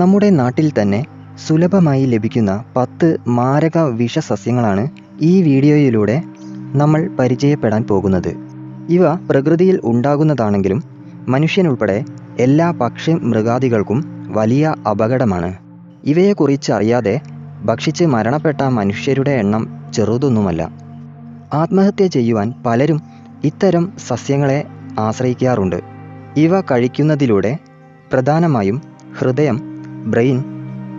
നമ്മുടെ നാട്ടിൽ തന്നെ സുലഭമായി ലഭിക്കുന്ന പത്ത് മാരക വിഷസസ്യങ്ങളാണ് ഈ വീഡിയോയിലൂടെ നമ്മൾ പരിചയപ്പെടാൻ പോകുന്നത്. ഇവ പ്രകൃതിയിൽ ഉണ്ടാകുന്നതാണെങ്കിലും മനുഷ്യനുൾപ്പെടെ എല്ലാ പക്ഷി മൃഗാദികൾക്കും വലിയ അപകടമാണ്. ഇവയെക്കുറിച്ച് അറിയാതെ ഭക്ഷിച്ച് മരണപ്പെട്ട മനുഷ്യരുടെ എണ്ണം ചെറുതൊന്നുമല്ല. ആത്മഹത്യ ചെയ്യുവാൻ പലരും ഇത്തരം സസ്യങ്ങളെ ആശ്രയിക്കാറുണ്ട്. ഇവ കഴിക്കുന്നതിലൂടെ പ്രധാനമായും ഹൃദയം ബ്രെയിൻ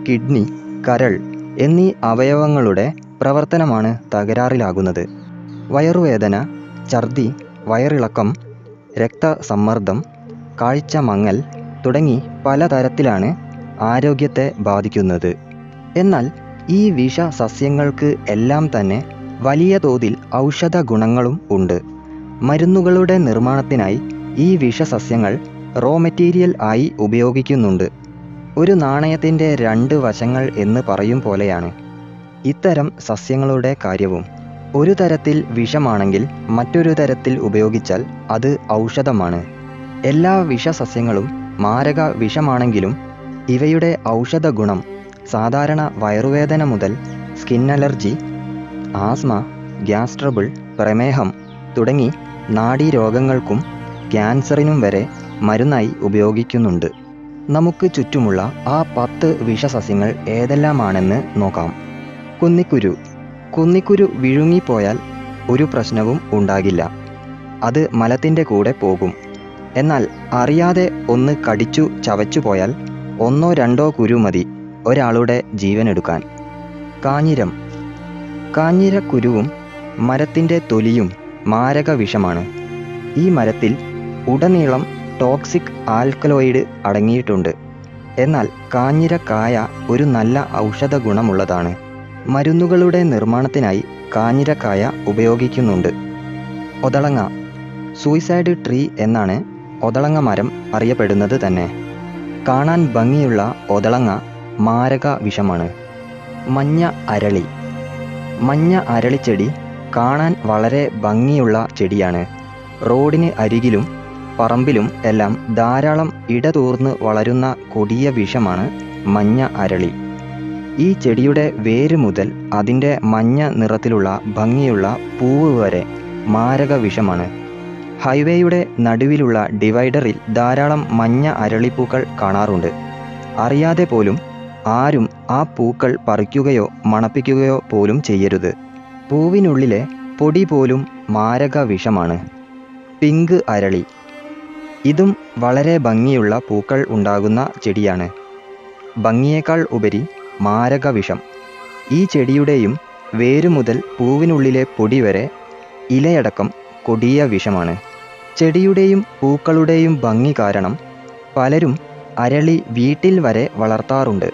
കിഡ്നി കരൾ എന്നീ അവയവങ്ങളുടെ പ്രവർത്തനമാണ് തകരാറിലാകുന്നത്. വയറുവേദന ഛർദി വയറിളക്കം രക്തസമ്മർദ്ദം കാഴ്ച മങ്ങൽ തുടങ്ങി പലതരത്തിലാണ് ആരോഗ്യത്തെ ബാധിക്കുന്നത്. എന്നാൽ ഈ വിഷ സസ്യങ്ങൾക്ക് എല്ലാം തന്നെ വലിയ തോതിൽ ഔഷധ ഗുണങ്ങളും ഉണ്ട്. മരുന്നുകളുടെ നിർമ്മാണത്തിനായി ഈ വിഷസസ്യങ്ങൾ റോ മെറ്റീരിയൽ ആയി ഉപയോഗിക്കുന്നുണ്ട്. ഒരു നാണയത്തിന്റെ രണ്ട് വശങ്ങൾ എന്ന് പറയും പോലെയാണ്. ഇത്തരം സസ്യങ്ങളുടെ കാര്യവും. ഒരു തരത്തിൽ വിഷമാണെങ്കിൽ മറ്റൊരു തരത്തിൽ ഉപയോഗിച്ചാൽ അത് ഔഷധമാണ്. എല്ലാ വിഷസസ്യങ്ങളും മാരക വിഷമാണെങ്കിലും ഇവയുടെ ഔഷധ ഗുണം സാധാരണ വയറുവേദന മുതൽ skin allergy asthma gas trouble പ്രമേഹം തുടങ്ങി നാഡീരോഗങ്ങൾക്കും ക്യാൻസറിനും വരെ മരുന്നായി ഉപയോഗിക്കുന്നുണ്ട്. നമുക്ക് ചുറ്റുമുള്ള ആ പത്ത് വിഷസസ്യങ്ങൾ ഏതെല്ലാമാണെന്ന് നോക്കാം. കുന്നിക്കുരു. കുന്നിക്കുരു വിഴുങ്ങിപ്പോയാൽ ഒരു പ്രശ്നവും ഉണ്ടാകില്ല. അത് മലത്തിന്റെ കൂടെ പോകും. എന്നാൽ അറിയാതെ ഒന്ന് കടിച്ചു ചവച്ചു പോയാൽ ഒന്നോ രണ്ടോ കുരു മതി ഒരാളുടെ ജീവനെടുക്കാൻ. കാഞ്ഞിരം. കാഞ്ഞിരക്കുരുവും മരത്തിന്റെ തൊലിയും മാരക വിഷമാണ്. ഈ മരത്തിൽ ഉടനീളം ടോക്സിക് ആൽക്കലോയിഡ് അടങ്ങിയിട്ടുണ്ട്. എന്നാൽ കാഞ്ഞിരക്കായ ഒരു നല്ല ഔഷധ ഗുണമുള്ളതാണ്. മരുന്നുകളുടെ നിർമ്മാണത്തിനായി കാഞ്ഞിരക്കായ ഉപയോഗിക്കുന്നുണ്ട്. ഒതളങ്ങ സൂയിസൈഡ് ട്രീ എന്നാണ് ഒതളങ്ങ മരം അറിയപ്പെടുന്നത് തന്നെ. കാണാൻ ഭംഗിയുള്ള ഒതളങ്ങ മാരക വിഷമാണ്. മഞ്ഞ അരളി മഞ്ഞ അരളിച്ചെടി കാണാൻ വളരെ ഭംഗിയുള്ള ചെടിയാണ്. റോഡിന് അരികിലും പറമ്പിലും എല്ലാം ധാരാളം ഇടതൂർന്ന് വളരുന്ന കൊടിയ വിഷമാണ് മഞ്ഞ അരളി. ഈ ചെടിയുടെ വേര് മുതൽ അതിന്റെ മഞ്ഞ നിറത്തിലുള്ള ഭംഗിയുള്ള പൂവ് വരെ മാരക വിഷമാണ്. ഹൈവേയുടെ നടുവിലുള്ള ഡിവൈഡറിൽ ധാരാളം മഞ്ഞ അരളിപ്പൂക്കൾ കാണാറുണ്ട്. അറിയാതെ പോലും ആരും ആ പൂക്കൾ പറിക്കുകയോ മണപ്പിക്കുകയോ പോലും ചെയ്യരുത്. പൂവിനുള്ളിലെ പൊടി പോലും മാരക വിഷമാണ്. പിങ്ക് അരളി. ഇതും വളരെ ഭംഗിയുള്ള പൂക്കൾ ഉണ്ടാകുന്ന ചെടിയാണ്. ഭംഗിയേക്കാൾ ഉപരി മാരക വിഷം ഈ ചെടിയുടെയും വേരു മുതൽ പൂവിനുള്ളിലെ പൊടി വരെ ഇലയടക്കം കൊടിയ വിഷമാണ്. ചെടിയുടെയും പൂക്കളുടെയും ഭംഗി കാരണം പലരും അരളി വീട്ടിൽ വരെ വളർത്താറുണ്ട്.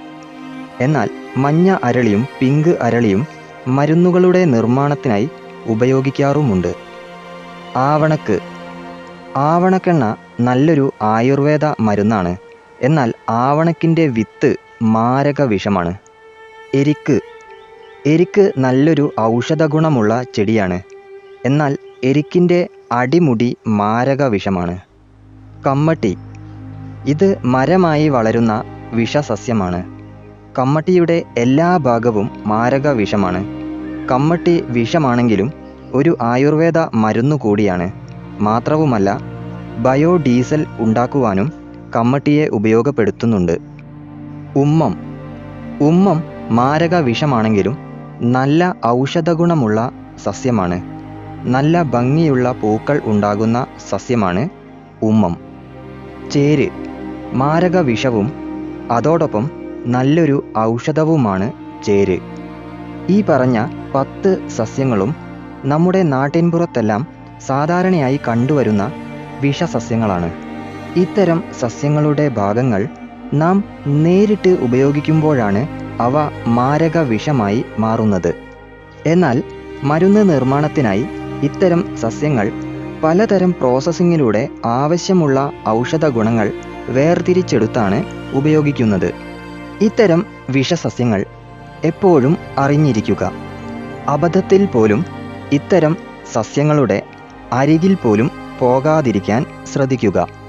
എന്നാൽ മഞ്ഞ അരളിയും പിങ്ക് അരളിയും മരുന്നുകളുടെ നിർമ്മാണത്തിനായി ഉപയോഗിക്കാറുമുണ്ട്. ആവണക്ക്. ആവണക്കെണ്ണ നല്ലൊരു ആയുർവേദ മരുന്നാണ്. എന്നാൽ ആവണക്കിന്റെ വിത്ത് മാരക വിഷമാണ് എരിക്ക്. എരിക്ക് നല്ലൊരു ഔഷധ ഗുണമുള്ള ചെടിയാണ്. എന്നാൽ എരിക്കിന്റെ അടിമുടി മാരക വിഷമാണ് കമ്മട്ടി. ഇത് മരമായി വളരുന്ന വിഷസസ്യമാണ്. കമ്മട്ടിയുടെ എല്ലാ ഭാഗവും മാരക വിഷമാണ് കമ്മട്ടി വിഷമാണെങ്കിലും ഒരു ആയുർവേദ മരുന്നു കൂടിയാണ്. മാത്രവുമല്ല ബയോഡീസൽ ഉണ്ടാക്കുവാനും കമ്മട്ടിയെ ഉപയോഗപ്പെടുത്തുന്നുണ്ട്. ഉമ്മം. ഉമ്മം മാരക വിഷമാണെങ്കിലും നല്ല ഔഷധഗുണമുള്ള സസ്യമാണ്. നല്ല ഭംഗിയുള്ള പൂക്കൾ ഉണ്ടാകുന്ന സസ്യമാണ് ഉമ്മം. ചേര്. മാരക വിഷവും അതോടൊപ്പം നല്ലൊരു ഔഷധവുമാണ് ചേര്. ഈ പറഞ്ഞ പത്ത് സസ്യങ്ങളും നമ്മുടെ നാട്ടിൻപുറത്തെല്ലാം സാധാരണയായി കണ്ടുവരുന്ന വിഷസസ്യങ്ങളാണ്. ഇത്തരം സസ്യങ്ങളുടെ ഭാഗങ്ങൾ നാം നേരിട്ട് ഉപയോഗിക്കുമ്പോഴാണ് അവ മാരക വിഷമായി മാറുന്നത്. എന്നാൽ മരുന്ന് നിർമ്മാണത്തിനായി ഇത്തരം സസ്യങ്ങൾ പലതരം പ്രോസസ്സിങ്ങിലൂടെ ആവശ്യമുള്ള ഔഷധ ഗുണങ്ങൾ വേർതിരിച്ചെടുത്താണ് ഉപയോഗിക്കുന്നത്. ഇത്തരം വിഷസസ്യങ്ങൾ എപ്പോഴും അറിഞ്ഞിരിക്കുക. അബദ്ധത്തിൽ പോലും ഇത്തരം സസ്യങ്ങളുടെ അരികിൽ പോലും പോകാതിരിക്കാൻ ശ്രദ്ധിക്കുക.